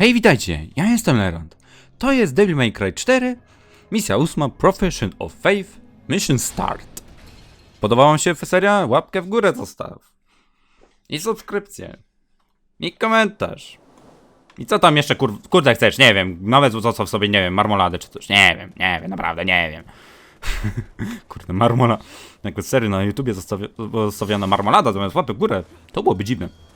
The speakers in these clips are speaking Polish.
Hej, witajcie, ja jestem Lerond. To jest Devil May Cry 4, misja 8, Profession of Faith, Mission Start. Podobała się seria? Łapkę w górę zostaw. I subskrypcję. I komentarz. I co tam jeszcze kur kurde chcesz? Nie wiem. Nawet zostaw sobie, nie wiem, marmoladę czy coś. Nie wiem, nie wiem, naprawdę nie wiem. kurde, marmola. Jakby sery na YouTubie zostawia zostawiona marmolada zamiast łapy w górę. To byłoby dziwne.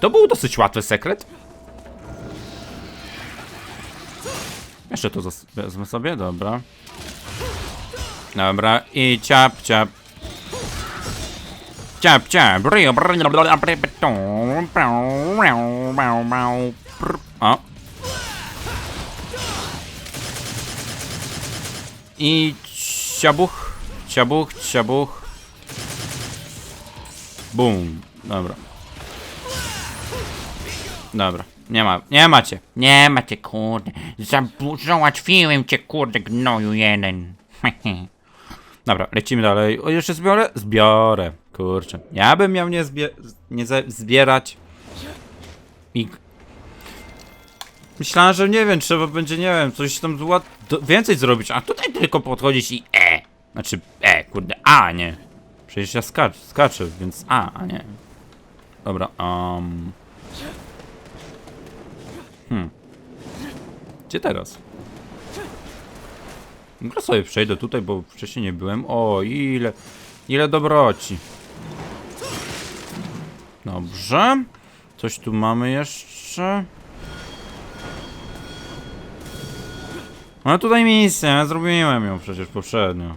To był dosyć łatwy sekret. Jeszcze to wezmę sobie, dobra. Dobra, i ciap, ciap. Ciap, ciap. O. I ciabuch, ciabuch, ciabuch. Bum. Dobra. Dobra. Nie ma, nie macie. Nie macie, kurde. Zabu- załatwiłem cię, kurde, gnoju jeden. Dobra, lecimy dalej. O, jeszcze zbiorę? Zbiorę. Kurczę. Ja bym miał nie, zbie nie zbierać. I... Myślałem, że nie wiem, trzeba będzie, nie wiem, coś tam zła... więcej zrobić, a tutaj tylko podchodzić i E. Znaczy, E, kurde, A, nie. Przecież ja skacz, skaczę, więc A, a nie. Dobra, um... Hmm. Gdzie teraz? Może sobie przejdę tutaj, bo wcześniej nie byłem. O, ile, ile dobroci. Dobrze. Coś tu mamy jeszcze. No tutaj misja, ja zrobiłem ją przecież poprzednio.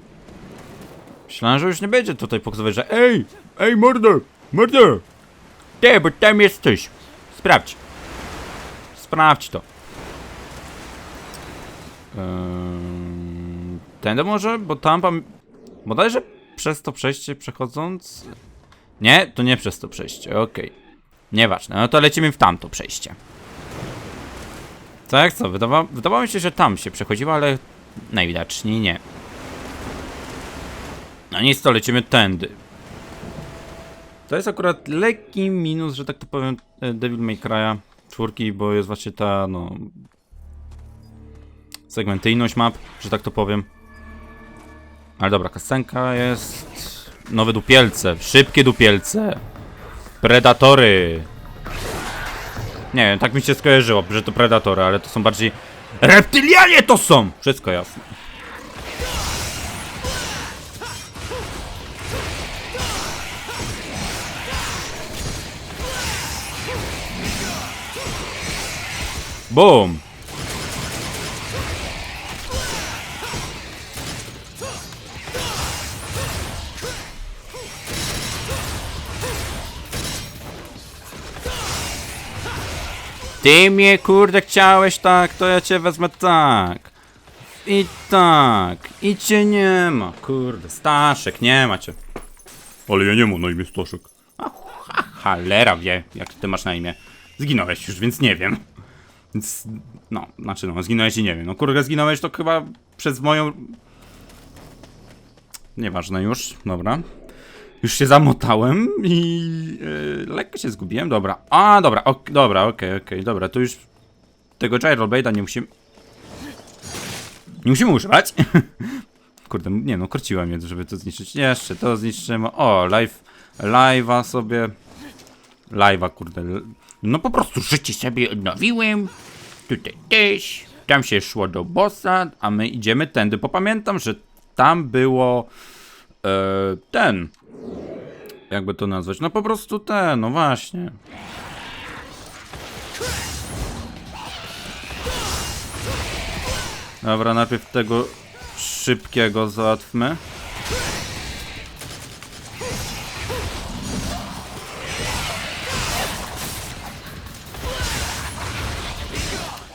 Myślałem, że już nie będzie tutaj pokazywać, że Ej! Ej, mordo! Mordo! Ty, bo tam jesteś. Sprawdź. Sprawdź to. Ehm, Tędy może? Bo tam pam... Bodajże przez to przejście przechodząc... Nie, to nie przez to przejście, okej. Nieważne, no to lecimy w tamto przejście. Tak, co? Wydawa... Wydawało mi się, że tam się przechodziło, ale najwidoczniej nie. No nic, to lecimy tędy. To jest akurat lekki minus, że tak to powiem, e, Devil May Cry'a czwórki, bo jest właśnie ta, no... Segmentyjność map, że tak to powiem. Ale dobra, kasenka jest... Nowe dupielce, szybkie dupielce. Predatory. Nie wiem, tak mi się skojarzyło, że to predatory, ale to są bardziej... Reptylianie to są! Wszystko jasne. Boom! Ty mnie kurde chciałeś tak, to ja cię wezmę tak. I tak. I cię nie ma. Kurde, Staszek, nie ma cię. Ale ja nie mam na imię Staszek. A ha, cholera wie, jak ty masz na imię. Zginąłeś już, więc nie wiem. Więc, no, znaczy no, zginąłeś i nie wiem. No kurde, zginąłeś to chyba przez moją... Nieważne już, dobra. Już się zamotałem i yy, lekko się zgubiłem, dobra. A, dobra, ok, dobra, okej, okej, dobra, to już tego Gyroblade'a nie musimy... Nie musimy używać. Kurde, nie no, korciła mnie, żeby to zniszczyć. Jeszcze to zniszczymy. O, live, live'a sobie... Live'a, kurde. No po prostu życie sobie odnowiłem. Tutaj też. Tam się szło do bossa, a my idziemy tędy, bo pamiętam, że tam było... E, ten... Jakby to nazwać? No po prostu ten, no właśnie. Dobra, najpierw tego szybkiego załatwmy.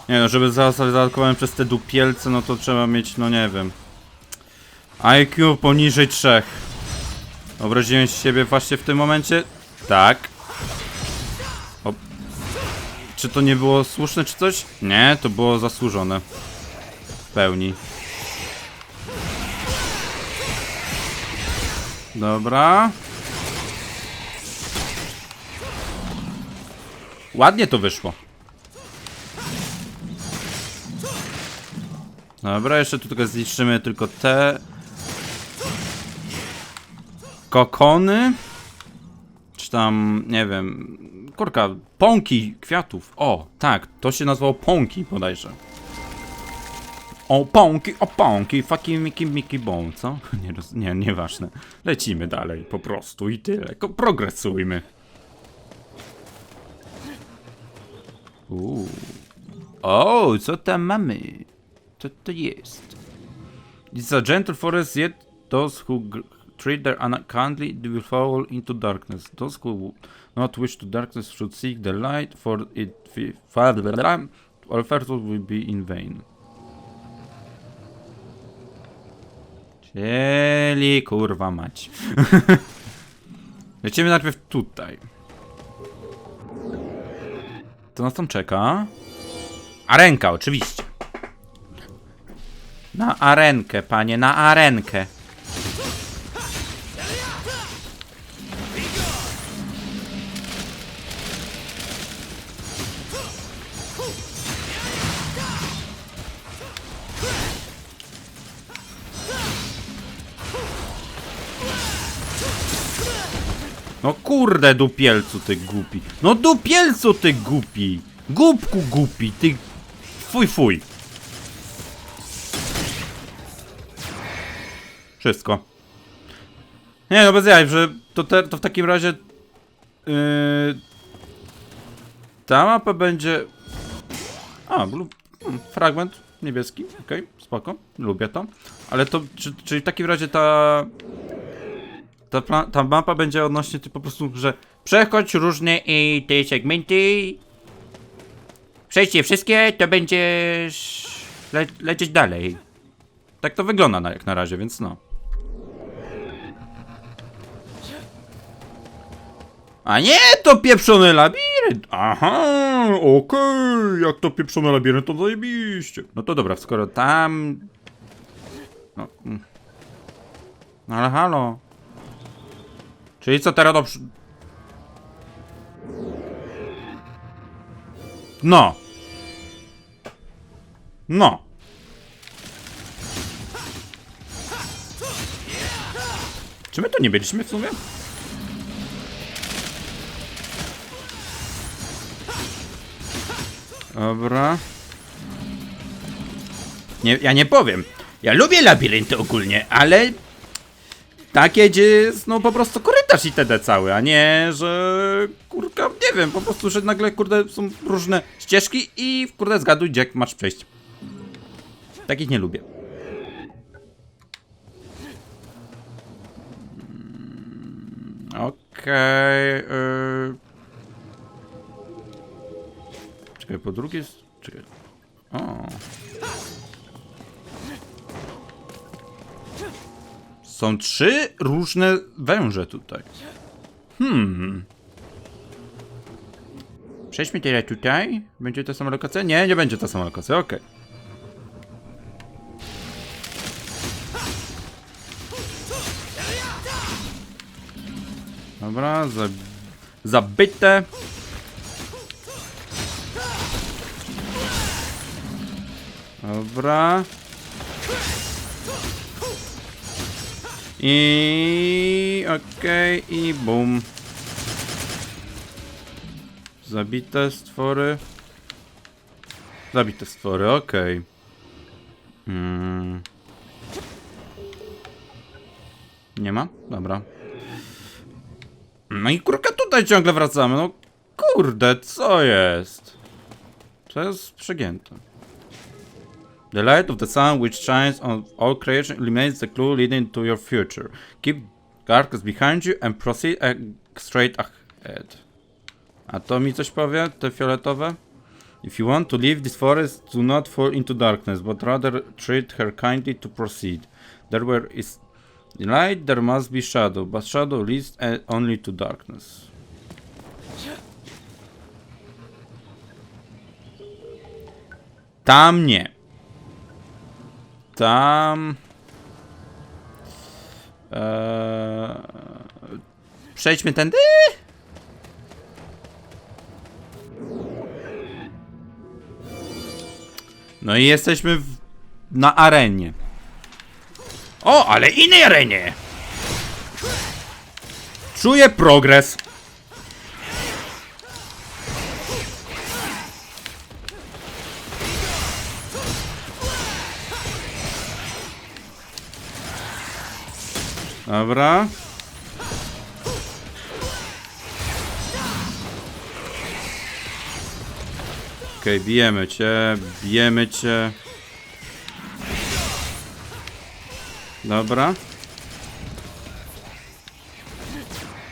Nie no, żeby zostać zaatakowany przez te dupielce, no to trzeba mieć, no nie wiem. IQ poniżej 3. Obraziłem siebie właśnie w tym momencie? Tak. O. Czy to nie było słuszne, czy coś? Nie, to było zasłużone. W pełni. Dobra. Ładnie to wyszło. Dobra, jeszcze tu tylko zniszczymy tylko te kokony. Czy tam, nie wiem, kurka, pąki kwiatów. O, tak, to się nazywało pąki bodajże. O, pąki, o, pąki, fucking Mickey, Mickey Bone, co? Nie, nie, nieważne. Lecimy dalej, po prostu i tyle. Ko- Progresujmy. Uuu. O, co tam mamy? Co to jest? It's a gentle forest, yet those who treat their unkindly will fall into darkness. Those who not wish to darkness should seek the light, for it all efforts will be in vain. Czyli kurwa mać. Lecimy najpierw tutaj. Co nas tam czeka? Arenka, oczywiście. Na arenkę, panie, na arenkę. No kurde, dupielcu ty głupi. No dupielcu ty głupi. Głupku głupi, ty... Fuj, fuj. Wszystko. Nie no, bez jaj, że to, te, to w takim razie... Yy, ta mapa będzie... A, blu, hmm, fragment niebieski, okej, spoko, lubię to. Ale to, czy, czyli w takim razie ta... Ta, pla- ta mapa będzie odnośnie ty po prostu, że przechodź różne i te segmenty. Przejdź je wszystkie, to będziesz le lecieć dalej. Tak to wygląda na, jak na razie, więc no. A nie, to pieprzony labirynt! Aha, okej, jak to pieprzony labirynt, to zajebiście. No to dobra, skoro tam... No, mm. no ale halo. Czyli co teraz do... No. No. Czy my to nie byliśmy w sumie? Dobra. Nie, ja nie powiem. Ja lubię labirynty ogólnie, ale takie, gdzie jest no po prostu korytarz itd. cały, a nie, że kurka, nie wiem, po prostu, że nagle kurde są różne ścieżki i kurde zgaduj, gdzie masz przejść. Takich nie lubię. Mm, Okej. y... Czekaj, po drugie... s- Czekaj. O. Są trzy różne węże tutaj. Hmm. Przejdźmy tyle tutaj. Będzie ta sama lokacja? Nie, nie będzie ta sama lokacja, okej. Dobra, za... zabite. Dobra. I okej, i bum. Zabite stwory. Zabite stwory, okej. Mm. Nie ma? Dobra. No i kurka tutaj ciągle wracamy, no kurde, co jest? Co jest przegięte? The light of the sun which shines on all creation illuminates the clue leading to your future. Keep darkness behind you and proceed straight ahead. A to mi coś powie, te fioletowe? If you want to leave this forest, do not fall into darkness, but rather treat her kindly to proceed. There where is light, there must be shadow, but shadow leads eh, only to darkness. Tam nie. Tam. Eee, Przejdźmy tędy. No i jesteśmy w, na arenie. O, ale innej arenie! Czuję progres. Dobra. Okej, bijemy cię, bijemy cię. Dobra.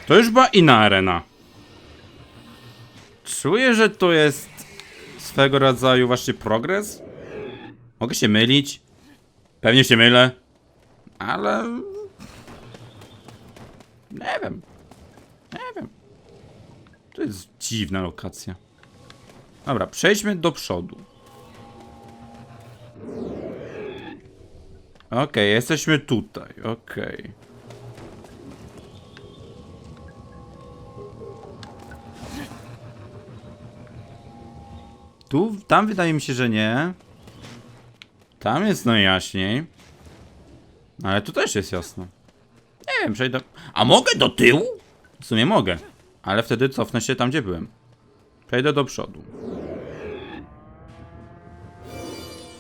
To już była inna arena. Czuję, że to jest swego rodzaju właśnie progres. Mogę się mylić. Pewnie się mylę. Ale... Nie wiem. Nie wiem. To jest dziwna lokacja. Dobra, przejdźmy do przodu. Okej, jesteśmy tutaj, okej. Tu, tam wydaje mi się, że nie. Tam jest najjaśniej. Ale tu też jest jasno. Wiem, przejdę... A mogę do tyłu? W sumie mogę. Ale wtedy cofnę się tam, gdzie byłem. Przejdę do przodu.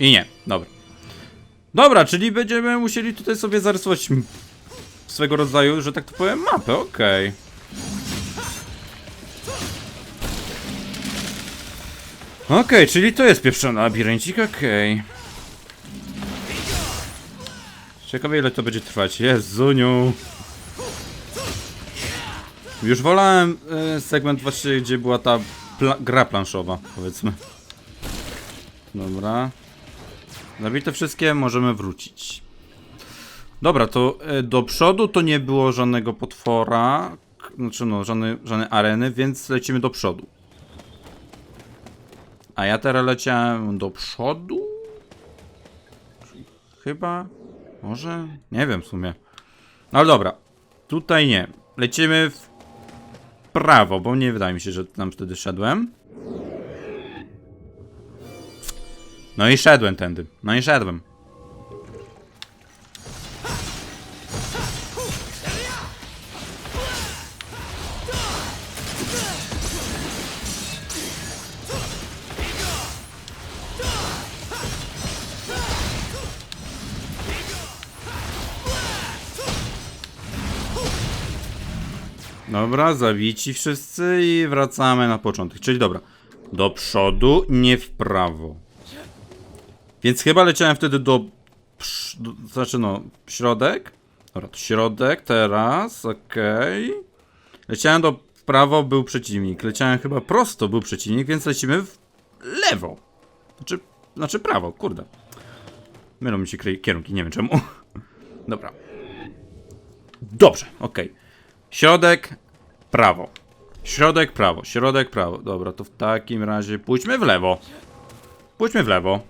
I nie, dobra. Dobra, czyli będziemy musieli tutaj sobie zarysować swego rodzaju, że tak to powiem, mapę, okej. Okej, czyli to jest pieprzony labiryncik, okej. Ciekawe ile to będzie trwać. Jezuniu. Już wolałem e, segment właśnie, gdzie była ta pla gra planszowa, powiedzmy. Dobra. Zabite wszystkie, możemy wrócić. Dobra, to e, do przodu to nie było żadnego potwora. Znaczy no, żadnej, żadnej areny, więc lecimy do przodu. A ja teraz leciałem do przodu? Chyba? Może? Nie wiem w sumie. No dobra. Tutaj nie. Lecimy w prawo, bo nie wydaje mi się, że tam wtedy szedłem. No i szedłem tędy. No i szedłem. Dobra, zabici wszyscy i wracamy na początek. Czyli dobra, do przodu, nie w prawo. Więc chyba leciałem wtedy do, do znaczy no, środek. Dobra, to środek teraz, okej. Leciałem do w prawo, był przeciwnik. Leciałem chyba prosto, był przeciwnik, więc lecimy w lewo. Znaczy, znaczy prawo, kurde. Mylą mi się kierunki, nie wiem czemu. Dobra. Dobrze, okej. Środek, prawo. Środek, prawo, środek, prawo. Dobra, to w takim razie pójdźmy w lewo. Pójdźmy w lewo.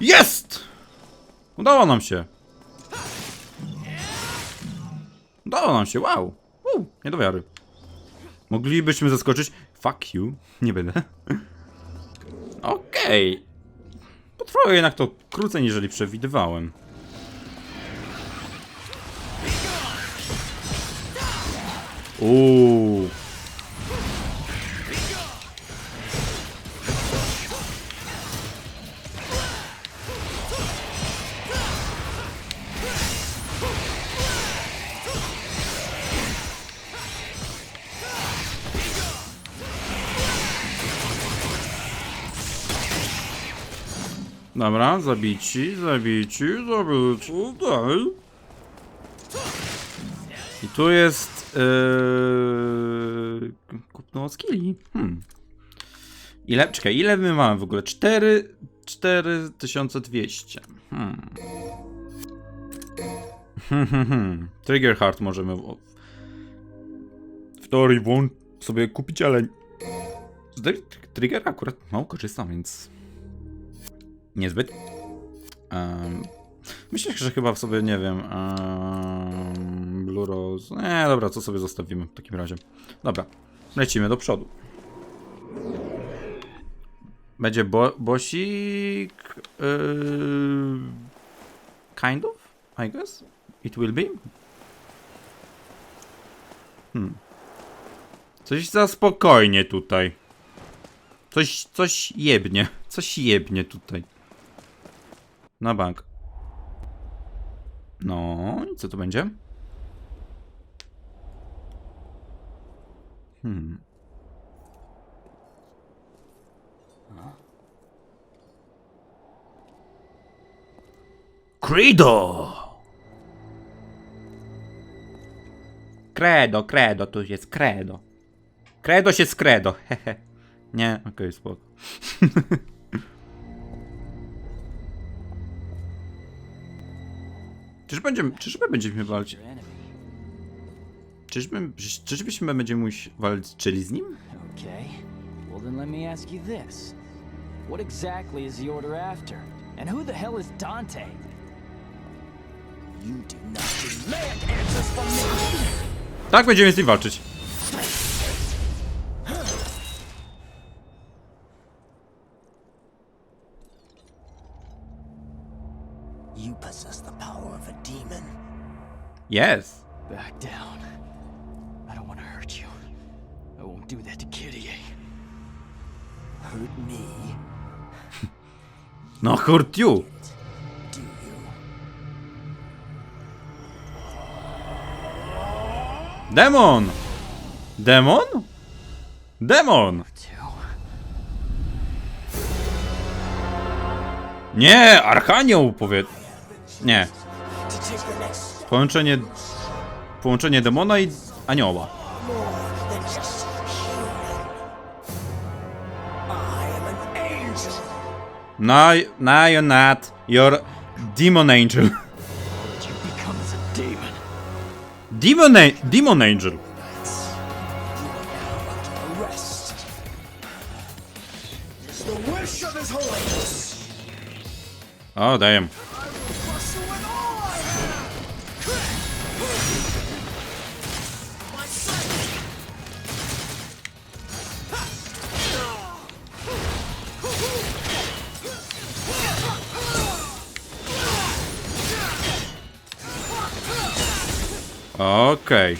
Jest! Udało nam się. Udało nam się, wow. Uu, nie do wiary. Moglibyśmy zaskoczyć. Fuck you. Nie będę. Okej. Potrwało jednak to krócej, niżeli przewidywałem. Uuu. Dobra, zabici, zabici, zabici. Tu jest... Yy... Kupno skilli. Hmm. Ile? Czekaj, ile my mamy w ogóle? 4... 4200. Hmm. Hmm, hmm, hmm. Trigger Heart możemy w, w teorii włą- sobie kupić, ale z tr- Trigger akurat mało korzystam, więc niezbyt. Um, Myślę, że chyba sobie, nie wiem, um, Blue Rose... Nie, dobra, co sobie zostawimy w takim razie. Dobra, lecimy do przodu. Będzie bo bosik... Yy, kind of, I guess? It will be? Hmm. Coś za spokojnie tutaj. Coś, coś jebnie. Coś jebnie tutaj. Na bank. No, i co to będzie? Hmm. Credo! Credo, credo, tu jest credo. Credo się z credo. Nie, okej, spoko. Czyż będziemy, czyżby będziemy walczyć? Your enemy. Czyżby, czyżbyśmy będziemy walczyli z nim? Okay. Well, then let me ask you this. What exactly is the Order after? And who the hell is Dante? You do not demand answers from me! Tak, będziemy z nim walczyć. You possess the power of a demon. Yes. Back down. Want to hurt you. I won't do that to Kitty. Hurt me, No, hurt you. do you? Demon! Demon? Demon! Nie, Archanioł powie... Nie. Połączenie... Połączenie demona i anioła. No, no you're not. You're demon angel. What you become a demon. Demon, a- demon angel. Oh are Okej.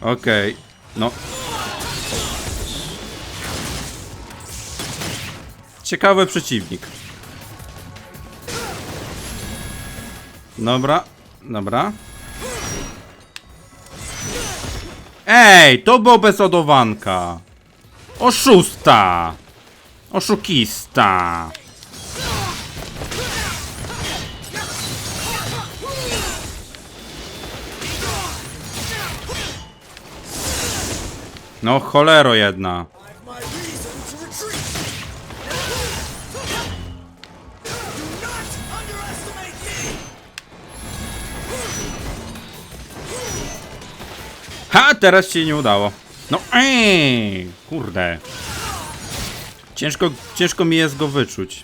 Okej. No. Ciekawy przeciwnik. Dobra. Dobra. Ej, to było bez ładowanka. Oszusta. Oszukista. No cholero jedna. Ha, teraz się nie udało. No kurde. Ciężko, ciężko mi jest go wyczuć.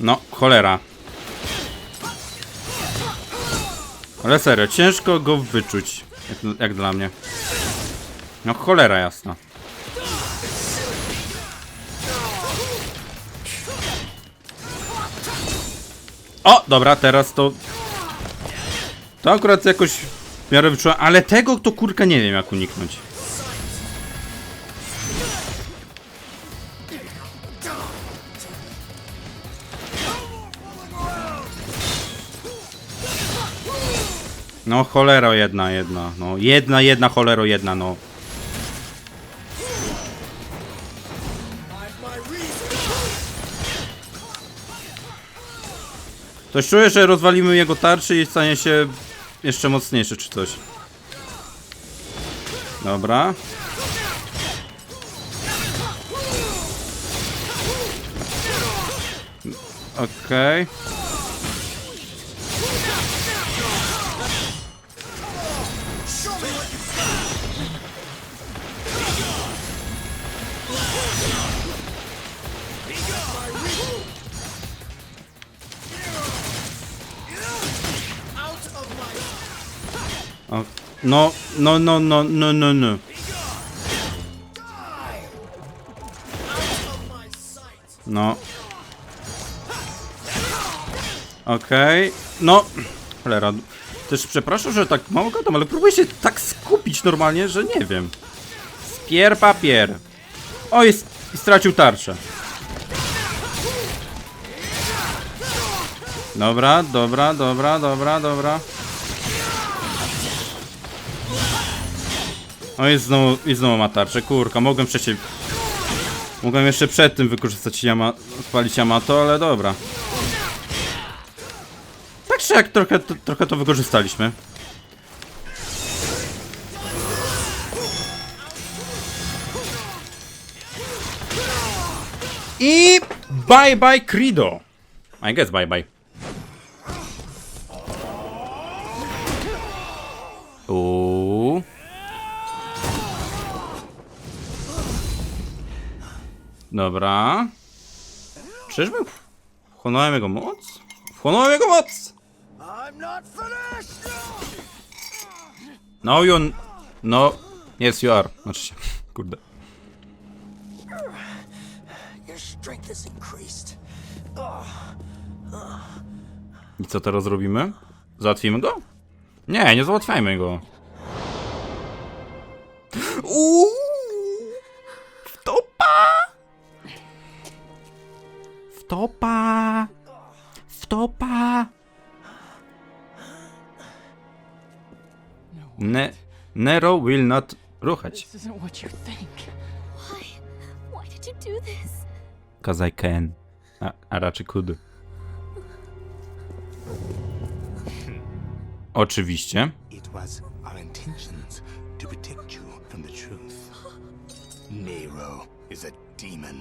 No, cholera. Ale serio, ciężko go wyczuć. Jak, jak dla mnie. No, cholera jasna. O, dobra, teraz to... To akurat jakoś w miarę wyczułem, ale tego to kurka nie wiem jak uniknąć. No cholero jedna, jedna, no jedna, jedna cholero jedna, no. Coś czuję, że rozwalimy jego tarczy i stanie się jeszcze mocniejszy czy coś. Dobra. Okej. No, no, no, no, no, no, no. No. Okej, no. Cholera. Też przepraszam, że tak mało gadam, ale próbuję się tak skupić normalnie, że nie wiem. Spier papier. O, jest, stracił tarczę. Dobra, dobra, dobra, dobra, dobra. O, jest znowu, i znowu ma tarczę, kurka, mogłem przecież... Mogłem jeszcze przed tym wykorzystać Yama, spalić Yamato, ale dobra. Tak czy jak trochę, to, trochę to wykorzystaliśmy. I bye bye Credo. I guess bye bye. Uuu. Dobra. Czyżby wchłonąłem jego moc? Wchłonąłem jego moc! No you... No... Yes you are. Znaczy się... Kurde. I co teraz robimy? Załatwimy go? Nie, nie załatwiajmy go. Uuu, Wtopa! Wtopa! Ne Nero will not ruchać. I can. A, a raczej could. Oczywiście. It was our intentions to protect you from the truth. Nero is a demon.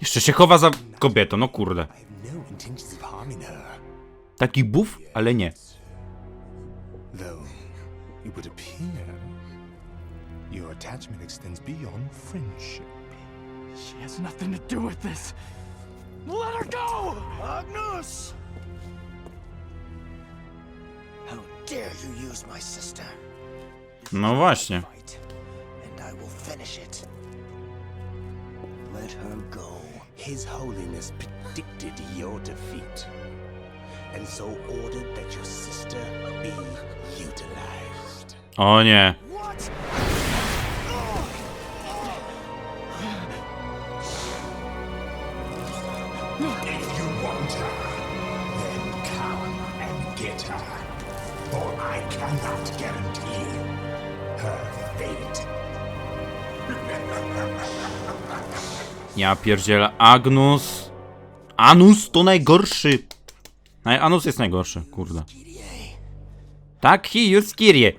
Jeszcze się chowa za kobietą, no kurde. Taki buf, ale nie. your attachment extends beyond friendship. She has nothing to do with this. Let her go! Agnus! How dare you use my sister? No właśnie. Will finish it. Let her go. His Holiness predicted your defeat, and so ordered that your sister be utilized. Oh, o nie. Ja pierdzielę. Agnus. Anus to najgorszy. Naj- Anus jest najgorszy, kurde. Tak, he już Kirie.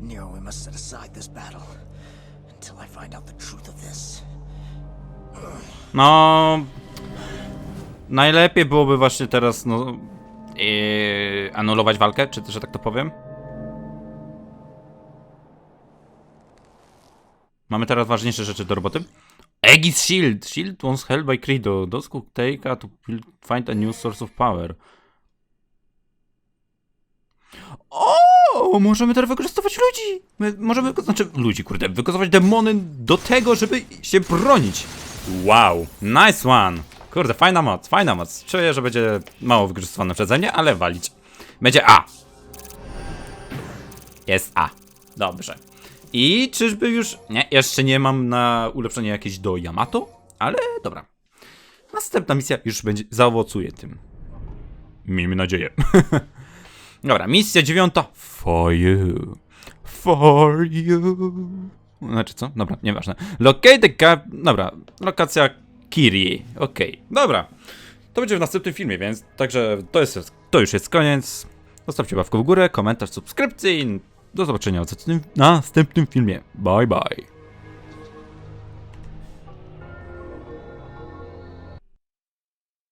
Nero, we must set aside this battle until I find out the truth of this. No. Najlepiej byłoby właśnie teraz, no. Yy, anulować walkę, czy że tak to powiem. Mamy teraz ważniejsze rzeczy do roboty. Aegis Shield. Shield once held by Credo. Those who take to find a new source of power. O, możemy teraz wykorzystywać ludzi. My możemy, znaczy ludzi, kurde, wykorzystywać demony do tego, żeby się bronić. Wow, nice one. Kurde, fajna moc, fajna moc. Czuję, że będzie mało wykorzystywane przeze mnie, ale walić. Będzie A. Jest A. Dobrze. I czyżby już... Nie, jeszcze nie mam na ulepszenie jakieś do Yamato, ale dobra. Następna misja już będzie zaowocuje tym. Miejmy nadzieję. Dobra, misja dziewiąta. For you. For you. Znaczy co? Dobra, nieważne. Locate the. Dobra, lokacja Kiri. Okej, dobra. To będzie w następnym filmie, więc także to, jest, to już jest koniec. Zostawcie łapkę w górę, komentarz, subskrypcję i do zobaczenia w następnym filmie. Bye bye.